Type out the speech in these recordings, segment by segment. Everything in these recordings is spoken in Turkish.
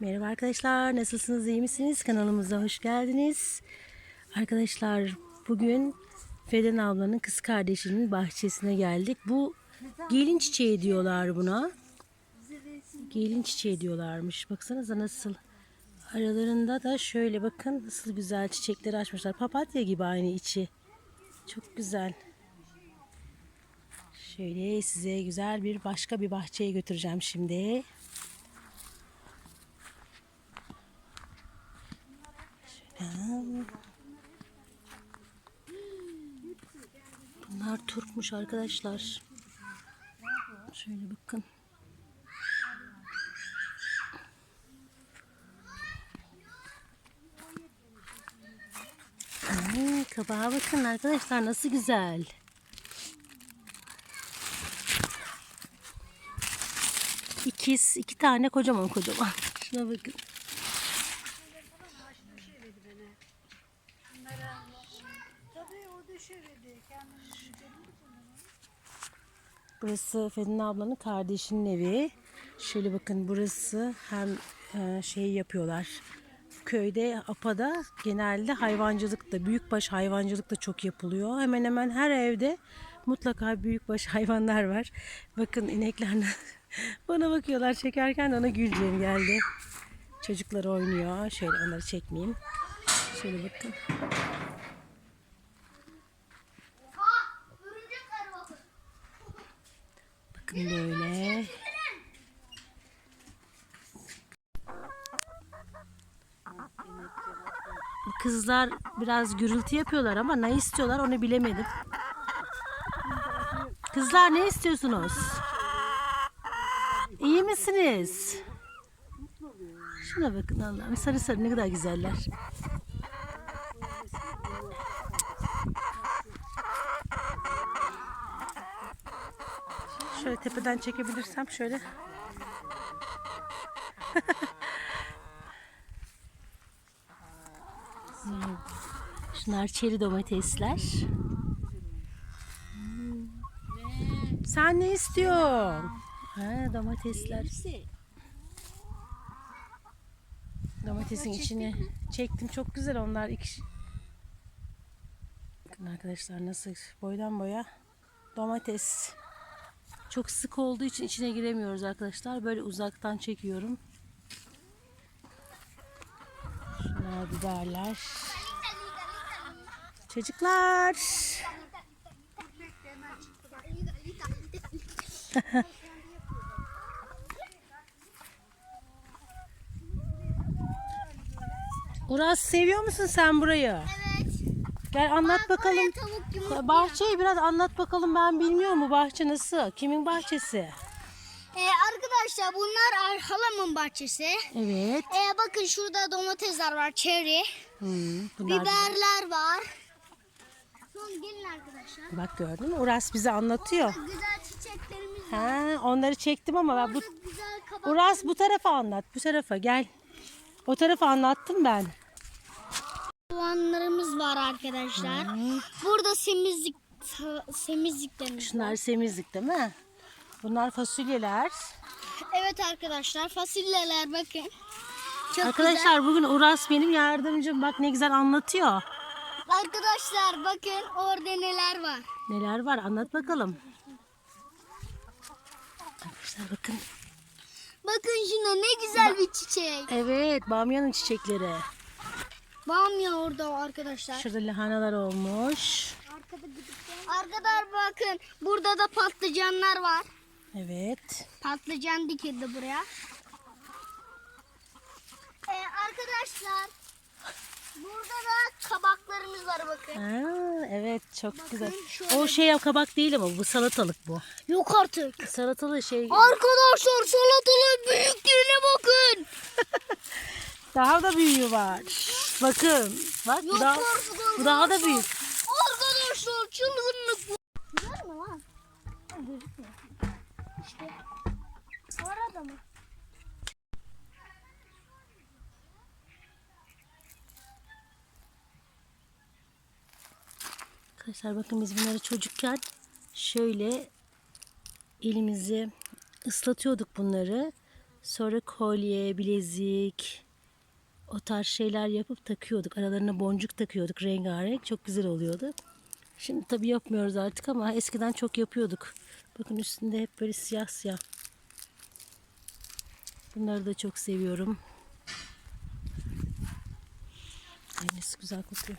Merhaba arkadaşlar, nasılsınız, iyi misiniz? Kanalımıza hoş geldiniz. Arkadaşlar, bugün Feden ablanın kız kardeşinin bahçesine geldik. Bu gelin çiçeği diyorlar buna. Gelin çiçeği diyorlarmış. Baksanıza nasıl. Aralarında da şöyle bakın nasıl güzel çiçekleri açmışlar. Papatya gibi aynı içi. Çok güzel. Şöyle size güzel bir başka bir bahçeye götüreceğim şimdi. Bunlar turpmuş arkadaşlar. Şöyle bakın. Hmm, kabağa bakın arkadaşlar nasıl güzel. İkiz, iki tane kocaman kocaman. Şuna bakın. Burası Fedine ablanın kardeşinin evi. Şöyle bakın burası hem e, şey yapıyorlar. Köyde Apa'da genelde hayvancılık da büyükbaş hayvancılık da çok yapılıyor. Hemen hemen her evde mutlaka büyükbaş hayvanlar var. Bakın inekler bana bakıyorlar çekerken ona güleceğim geldi. Çocuklar oynuyor. Şöyle onları çekmeyeyim. Şöyle bakın. Bakın böyle. Kızlar biraz gürültü yapıyorlar ama ne istiyorlar onu bilemedim. Kızlar ne istiyorsunuz? İyi misiniz? Şuna bakın Allah'ım sarı sarı ne kadar güzeller. Şöyle tepeden çekebilirsem şöyle. Hmm. Şunlar çeri domatesler. Hmm. Sen ne istiyorsun? Ha, domatesler. Domatesin içine çektim. Çok güzel onlar. İki... Bakın arkadaşlar nasıl boydan boya domates. Çok sık olduğu için içine giremiyoruz arkadaşlar. Böyle uzaktan çekiyorum. Şunlar biberler. Çocuklar. Uras seviyor musun sen burayı? Evet. Gel anlat bakalım. Oraya tavuk. Bahçeyi biraz anlat bakalım ben bilmiyorum bu bahçe nasıl? Kimin bahçesi? Ee, arkadaşlar bunlar Ar- halamın bahçesi. Evet. Ee, bakın şurada domatesler var, çeri. Hmm, bunlar Biberler var. Son gelin arkadaşlar. bak gördün mü? Uras bize anlatıyor. Güzel çiçeklerimiz var. Ha, onları çektim ama ben bu Burada güzel kabak Uras bu tarafa anlat. Bu tarafa gel. O tarafa anlattım ben. soğanlarımız var arkadaşlar. Burada semizlik semizliklerimiz var. Şunlar semizlik değil mi? Bunlar fasulyeler. Evet arkadaşlar fasulyeler bakın. Çok Arkadaşlar bugün Uras benim yardımcım. Bak ne güzel anlatıyor. güzel. Arkadaşlar bakın orada neler var. Neler var anlat bakalım. Arkadaşlar bakın. Bakın şuna ne güzel bir çiçek. Evet bamyanın çiçekleri. Bamya orada arkadaşlar. Şurada lahanalar olmuş. Arkadaşlar bakın burada da patlıcanlar var. Evet. Patlıcan dikildi buraya. Ee, arkadaşlar burada da kabaklarımız var bakın. Ha, evet çok güzel. şöyle- O şey kabak değil ama bu salatalık bu. Yok artık. Salatalı şey Arkadaşlar salatalığın büyüklüğüne bakın. daha da büyüğü var. Bakın. Bak bu daha, bu daha da büyük. Arkadaşlar çılgınlık bu. Güzel mi lan? Gözükmüyor. İşte. Orada mı? Arkadaşlar bakın biz bunları çocukken şöyle elimizi ıslatıyorduk bunları. Sonra kolye, bilezik, o tarz şeyler yapıp takıyorduk. Aralarına boncuk takıyorduk rengarenk. Çok güzel oluyordu. Şimdi tabii yapmıyoruz artık ama eskiden çok yapıyorduk. Bakın üstünde hep böyle siyah siyah. Bunları da çok seviyorum. Ay nasıl güzel kokuyor.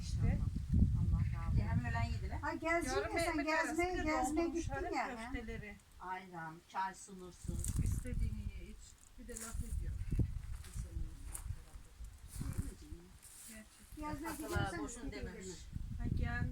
İşte. Hem öğlen yediler. Ha gezdin ya sen gezmeye gezmeye gittin ya. ha? Köfteleri. Ayran, çay sınırsız. İstediğini ye iç. Bir de laf ediyor. Gezmeye Akıllar gidiyorsan boşun dememiş. Ha gelmiş